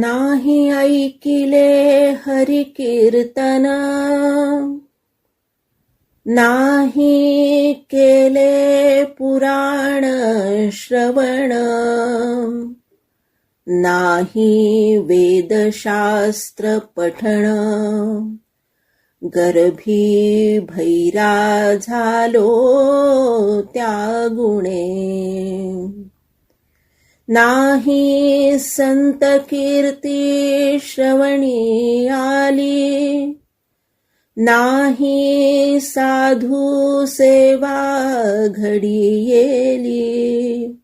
नाही ऐकिले हरि कीर्तन नाही केले पुराण श्रवण. नाही वेदशास्त्र पठण. गर्भी भैरा झालो त्या गुणे. नाही संत कीर्ती श्रवणी आली नाही साधू सेवा घडी येली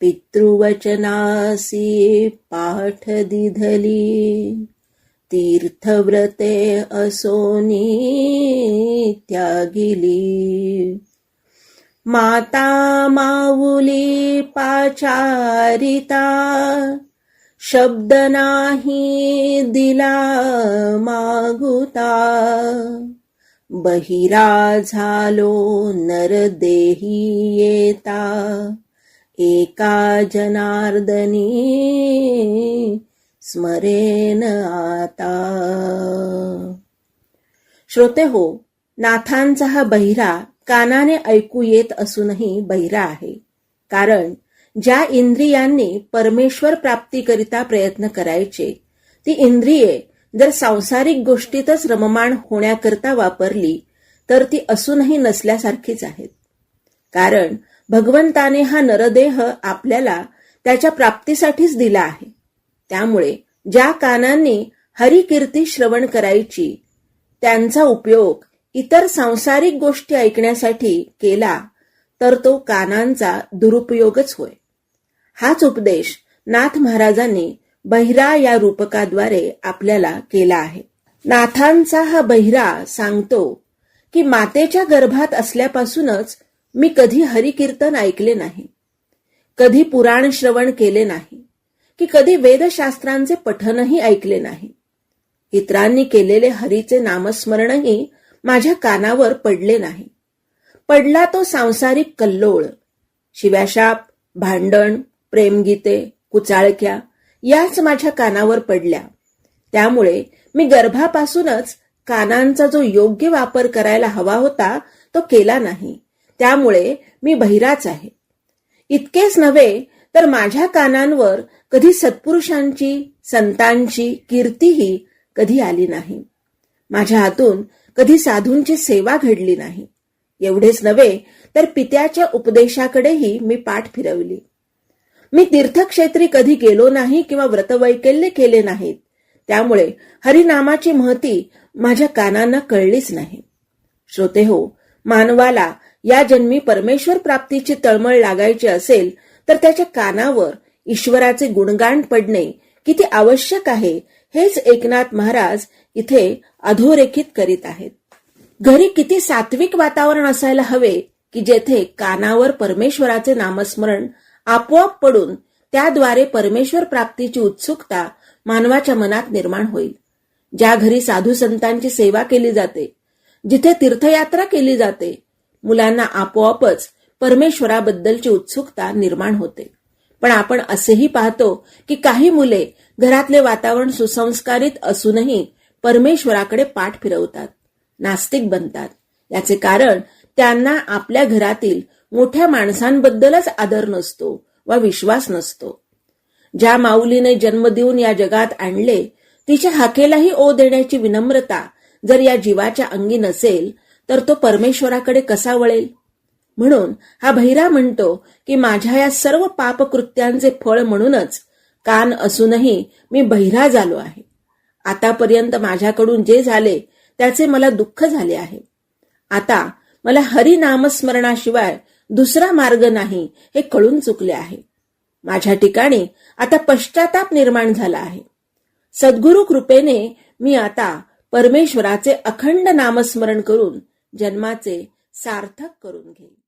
पितृवचनासी पाठ दिधली। तीर्थव्रते असोनी त्यागिली। माता माऊली पाचारिता शब्द नाही दिला मागुता. बहिरा झालो नरदेही येता. एका जनार्दनी स्मरेन आता. श्रोते हो नाथांचा हा बहिरा कानाने ऐकू येत असूनही बहिरा आहे. कारण ज्या इंद्रियांनी परमेश्वर प्राप्तीकरिता प्रयत्न करायचे ती इंद्रिये जर सांसारिक गोष्टीतच रममाण होण्याकरता वापरली तर ती असूनही नसल्यासारखीच आहेत. कारण भगवंताने हा नरदेह आपल्याला त्याच्या प्राप्तीसाठीच दिला आहे. त्यामुळे ज्या कानांनी हरिकीर्ती श्रवण करायची त्यांचा उपयोग इतर सांसारिक गोष्टी ऐकण्यासाठी केला तर तो कानांचा दुरुपयोगच होय. हाच उपदेश नाथ महाराजांनी बहिरा या रूपकाद्वारे आपल्याला केला आहे. नाथांचा हा बहिरा सांगतो की मातेच्या गर्भात असल्यापासूनच मी कधी हरिकीर्तन ऐकले नाही कधी पुराण श्रवण केले नाही की कधी वेदशास्त्रांचे पठनही ऐकले नाही. इतरांनी केलेले हरीचे नामस्मरणही माझ्या कानावर पडले नाही. पडला तो सांसारिक कल्लोळ. शिव्याशाप भांडण प्रेमगीते कुचाळक्या याच माझ्या कानावर पडल्या. त्यामुळे मी गर्भापासूनच कानांचा जो योग्य वापर करायला हवा होता तो केला नाही. त्यामुळे मी बहिराच आहे. इतकेच नव्हे तर माझ्या कानांवर कधी सत्पुरुषांची संतांची कीर्तीही कधी आली नाही. माझ्या हातून कधी साधूंची सेवा घडली नाही. एवढेच नव्हे तर पित्याच्या उपदेशाकडेही मी पाठ फिरवली. मी तीर्थक्षेत्री कधी गेलो नाही किंवा व्रतवैकल्य केले नाहीत. त्यामुळे हरिनामाची महती माझ्या कानांना कळलीच नाही. श्रोते हो मानवाला या जन्मी परमेश्वर प्राप्तीची तळमळ लागायची असेल तर त्याच्या कानावर ईश्वराचे गुणगान पडणे किती आवश्यक आहे हेच एकनाथ महाराज इथे अधोरेखित करीत आहेत. घरी किती सात्विक वातावरण असायला हवे की जेथे कानावर परमेश्वराचे नामस्मरण आपोआप पडून त्याद्वारे परमेश्वर प्राप्तीची उत्सुकता मानवाच्या मनात निर्माण होईल. ज्या घरी साधू संतांची सेवा केली जाते जिथे तीर्थयात्रा केली जाते मुलांना आपोआपच परमेश्वराबद्दलची उत्सुकता निर्माण होते. पण आपण असेही पाहतो की काही मुले घरातले वातावरण सुसंस्कारित असूनही परमेश्वराकडे पाठ फिरवतात नास्तिक बनतात. याचे कारण त्यांना आपल्या घरातील मोठ्या माणसांबद्दलच आदर नसतो वा विश्वास नसतो. ज्या माऊलीने जन्म देऊन या जगात आणले तिच्या हाकेलाही ओ देण्याची विनम्रता जर या जीवाच्या अंगी नसेल तर तो परमेश्वराकडे कसा वळेल? म्हणून हा भैरा म्हणतो की माझ्या या सर्व पापकृत्यांचे फळ म्हणूनच कान असूनही मी बहिरा झालो आहे. आतापर्यंत माझ्याकडून जे झाले त्याचे मला दुःख झाले आहे. आता मला हरिनामस्मरणाशिवाय दुसरा मार्ग नाही हे कळून चुकले आहे. माझ्या ठिकाणी आता पश्चाताप निर्माण झाला आहे. सद्गुरु कृपेने मी आता परमेश्वराचे अखंड नामस्मरण करून जन्माचे सार्थक करून घेईन.